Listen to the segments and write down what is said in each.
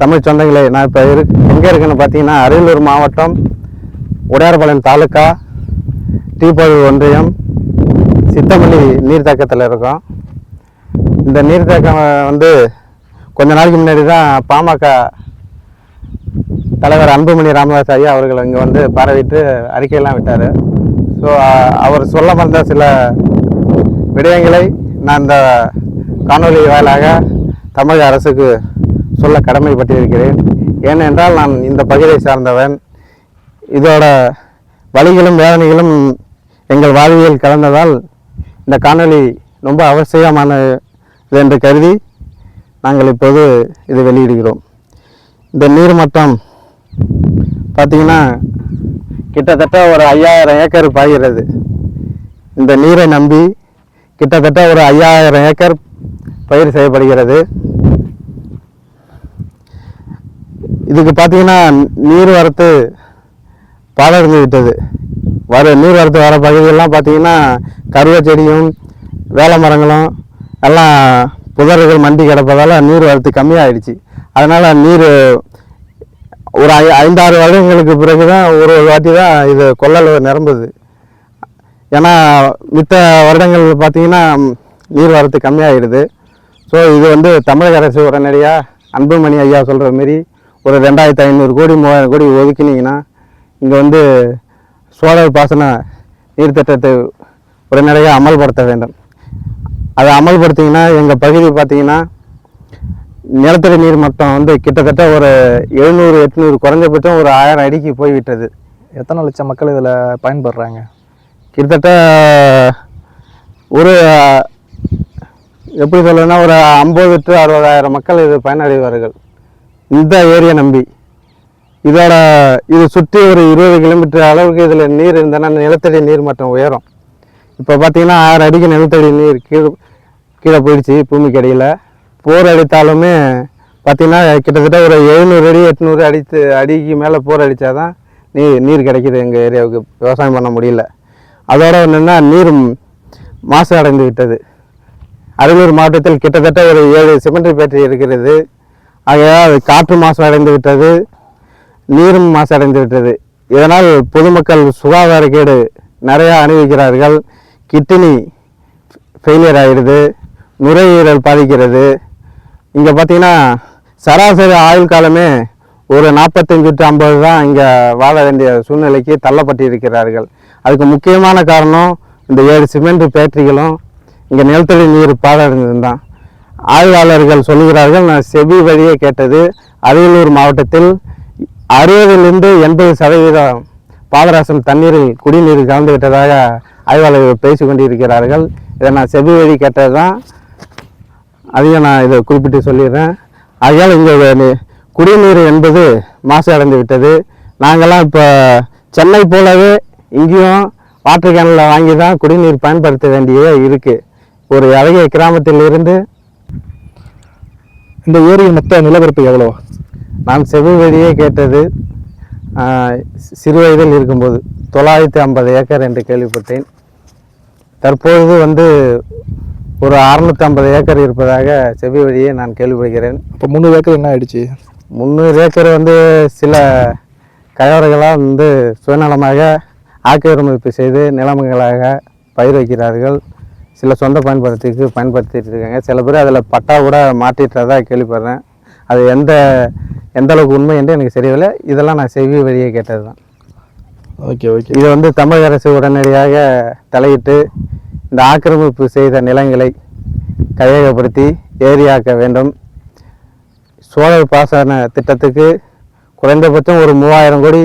தமிழ் சொந்தங்களே நான் இப்போ இரு எங்கே இருக்குன்னு பார்த்தீங்கன்னா அரியலூர் மாவட்டம் உடையார்பாளையம் தாலுக்கா டீப்பாடு ஒன்றியம் சித்தமல்லி நீர்த்தேக்கத்தில் இருக்கோம். இந்த நீர்த்தேக்கம் வந்து கொஞ்ச நாளைக்கு முன்னாடி தான் பாமக தலைவர் அன்புமணி ராமதாஸ் ஐயா அவர்கள் இங்கே வந்து பரவிட்டு அறிக்கையெல்லாம் விட்டார். ஸோ அவர் சொல்ல வந்த சில விடயங்களை நான் இந்த காணொலி வாயிலாக தமிழக அரசுக்கு சொல்ல கடமைப்பட்டிருக்கிறேன். ஏனென்றால் நான் இந்த பகுதியை சார்ந்தவன். இதோட வழிகளும் வேதனைகளும் எங்கள் வாழ்வியல் கலந்ததால் இந்த காணொளி ரொம்ப அவசியமானது என்று கருதி நாங்கள் இப்போது இது வெளியிடுகிறோம். இந்த நீர் மட்டம் பார்த்தீங்கன்னா கிட்டத்தட்ட ஒரு ஐயாயிரம் ஏக்கர் பாய்கிறது. இந்த நீரை நம்பி கிட்டத்தட்ட ஒரு ஐயாயிரம் ஏக்கர் பயிர் செய்யப்படுகிறது. இதுக்கு பார்த்தீங்கன்னா நீர் வரத்து பாலடைந்து விட்டது. வர நீர் வரத்து வர பகுதியெல்லாம் பார்த்தீங்கன்னா கருவ செடியும் வேலை மரங்களும் எல்லாம் புதர்கள் மண்டி கிடப்பதால் நீர் வரத்து கம்மியாயிடுச்சு. அதனால் நீர் ஒரு ஐ ஐந்தாறு வருடங்களுக்கு பிறகு தான் ஒரு வாட்டி தான் இது கொள்ளளவு நிரம்புது. ஏன்னா மித்த வருடங்கள் பார்த்தீங்கன்னா நீர் வரத்து கம்மியாகிடுது ஸோ இது வந்து தமிழக அரசு உடனடியாக அன்புமணி ஐயா சொல்கிற மாரி ஒரு ரெண்டாயிரத்து ஐநூறு கோடி மூவாயிரம் கோடி ஒதுக்கினீங்கன்னா இங்கே வந்து சோழர் பாசன நீர் திட்டத்தை உடனடியாக அமல்படுத்த வேண்டும். அதை அமல்படுத்திங்கன்னா எங்கள் பகுதி பார்த்தீங்கன்னா நிலத்தடி நீர் மட்டம் வந்து கிட்டத்தட்ட ஒரு எழுநூறு எட்நூறு குறைஞ்சபட்சம் ஒரு ஆயிரம் அடிக்கு போய் விட்டது எத்தனை லட்சம் மக்கள் இதில் பயன்படுறாங்க? கிட்டத்தட்ட ஒரு எப்படி சொல்லணும்னா ஒரு ஐம்பது டு அறுபதாயிரம் மக்கள் இது பயனடைவார்கள். இந்த ஏரியா நம்பி. இதோட இது சுற்றி ஒரு இருபது கிலோமீட்டர் அளவுக்கு இதில் நீர் இருந்தனா நிலத்தடி நீர் மட்டம் உயரும். இப்போ பார்த்தீங்கன்னா ஆறு அடிக்கு நிலத்தடி நீர் கீழே கீழே போயிடுச்சு பூமிக்கு அடியில். போர் அடித்தாலுமே பார்த்தீங்கன்னா கிட்டத்தட்ட ஒரு எழுநூறு அடி எட்நூறு அடித்து அடிக்கு மேலே போர் அடித்தா தான் நீர் நீர் கிடைக்கிது எங்கள் ஏரியாவுக்கு. விவசாயம் பண்ண முடியல. அதோட என்னென்னா நீர் மாசு அடைந்து விட்டது. அரியலூர் மாவட்டத்தில் கிட்டத்தட்ட ஒரு ஏழு சிமெண்ட் பேட்டரி இருக்கிறது. ஆகையால் காற்று மாசு அடைந்து விட்டது நீரும் மாசு அடைந்து விட்டது. இதனால் பொதுமக்கள் சுகாதாரக்கேடு நிறையா அணிவிக்கிறார்கள் கிட்னி ஃபெயிலியர் ஆகிடுது நுரையீரல் பாதிக்கிறது. இங்கே பார்த்தீங்கன்னா சராசரி ஆயுள் காலமே ஒரு நாற்பத்தஞ்சு டு ஐம்பது தான் இங்கே வாழ வேண்டிய சூழ்நிலைக்கு தள்ளப்பட்டிருக்கிறார்கள். அதுக்கு முக்கியமான காரணம் இந்த ஏழு சிமெண்ட் பேட்டரிகளும் இங்கே நிலத்தடி நீர் பாழடைந்தது தான் ஆய்வாளர்கள் சொல்கிறார்கள் நான் செவி வழியே கேட்டது. அரியலூர் மாவட்டத்தில் அறுபதிலிருந்து எண்பது சதவீதம் பாதராசம் தண்ணீரில் குடிநீர் கலந்து விட்டதாக ஆய்வாளர்கள் பேசி கொண்டிருக்கிறார்கள் இதை நான் செவி வழி கேட்டது தான். அதையும் நான் இதை குறிப்பிட்டு சொல்லிடுறேன். ஆகையால் இங்கே குடிநீர் என்பது மாசு அடைந்து விட்டது. நாங்கள்லாம் இப்போ சென்னை போலவே இங்கேயும் வாட்டர் கேனில் வாங்கி தான் குடிநீர் பயன்படுத்த வேண்டியதாக இருக்குது ஒரு அழகிய கிராமத்தில் இருந்து இந்த ஏரியின் மொத்த நிலப்பரப்பு எவ்வளோ நான் செவி வழியே கேட்டது சிறு வயதில் இருக்கும்போது. தொள்ளாயிரத்தி ஐம்பது ஏக்கர் என்று கேள்விப்பட்டேன். தற்பொழுது வந்து ஒரு அறுநூத்தி ஐம்பது ஏக்கர் இருப்பதாக செவி வழியே நான் கேள்விப்படுகிறேன். இப்போ முந்நூறு ஏக்கர் என்ன ஆயிடுச்சு? முந்நூறு ஏக்கர் வந்து சில கயவர்களால் வந்து சுயநலமாக ஆக்கிரமிப்பு செய்து நிலமங்களாக பயிர் வைக்கிறார்கள். சில சொந்த பயன்பாட்டுக்கு பயன்படுத்திட்டு இருக்காங்க. சில பேர் அதில் பட்டா கூட மாற்றிட்டதா கேள்விப்படுறேன். அது எந்த எந்த அளவுக்கு உண்மை என்று எனக்கு தெரியவில்லை. இதெல்லாம் நான் செவி வழியே கேட்டது தான் ஓகே ஓகே. இது வந்து தமிழக அரசு உடனடியாக தலையிட்டு இந்த ஆக்கிரமிப்பு செய்த நிலங்களை கையகப்படுத்தி ஏரியாக்க வேண்டும். சோழர் பாசன திட்டத்துக்கு குறைந்தபட்சம் ஒரு மூவாயிரம் கோடி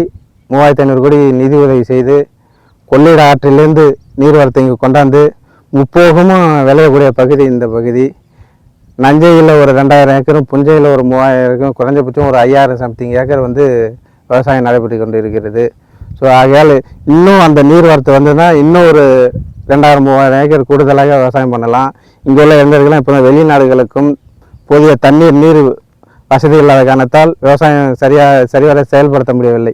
மூவாயிரத்தி ஐநூறு கோடி நிதி உதவி செய்து கொள்ளிட ஆற்றிலிருந்து நீர்வரத்தை இங்கே கொண்டாந்து முப்போகமும் விளையக்கூடிய பகுதி இந்த பகுதி. நஞ்சையில் ஒரு ரெண்டாயிரம் ஏக்கரும் புஞ்சையில் ஒரு மூவாயிரம் ஏக்கரும் குறைஞ்சபட்சம் ஒரு ஐயாயிரம் சம்திங் ஏக்கர் வந்து விவசாயம் நடைபெற்று கொண்டு இருக்கிறது ஸோ ஆகையால் இன்னும் அந்த நீர்வரத்து வந்ததுன்னா இன்னும் ஒரு ரெண்டாயிரம் மூவாயிரம் ஏக்கர் கூடுதலாக விவசாயம் பண்ணலாம். இங்கே உள்ள இளைஞர்கள்லாம் இப்போ வெளிநாடுகளுக்கும் போதிய தண்ணீர் நீர் வசதி இல்லாத காரணத்தால் விவசாயம் சரியாக சரிவர செயல்படுத்த முடியவில்லை.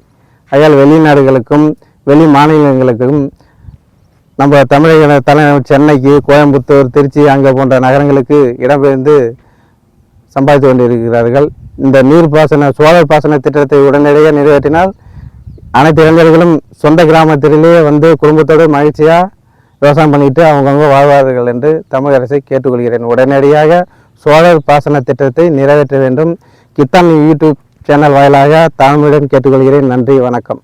ஆகையால் வெளிநாடுகளுக்கும் வெளி மாநிலங்களுக்கும் நம்ம தமிழக தலை சென்னைக்கு கோயம்புத்தூர் திருச்சி அங்கே போன்ற நகரங்களுக்கு இடம்பெயர்ந்து சம்பாதித்து கொண்டிருக்கிறார்கள். இந்த நீர்ப்பாசன சோழர் பாசன திட்டத்தை உடனடியாக நிறைவேற்றினால் அனைத்து இளைஞர்களும் சொந்த கிராமத்திலேயே வந்து குடும்பத்தோடு மகிழ்ச்சியாக விவசாயம் பண்ணிட்டு அவங்கவுங்க வாழ்வார்கள் என்று தமிழக அரசை கேட்டுக்கொள்கிறேன். உடனடியாக சோழர் பாசன திட்டத்தை நிறைவேற்ற வேண்டும். கித்தான் யூடியூப் சேனல் வாயிலாக தாழ்மையுடன் கேட்டுக்கொள்கிறேன். நன்றி வணக்கம்.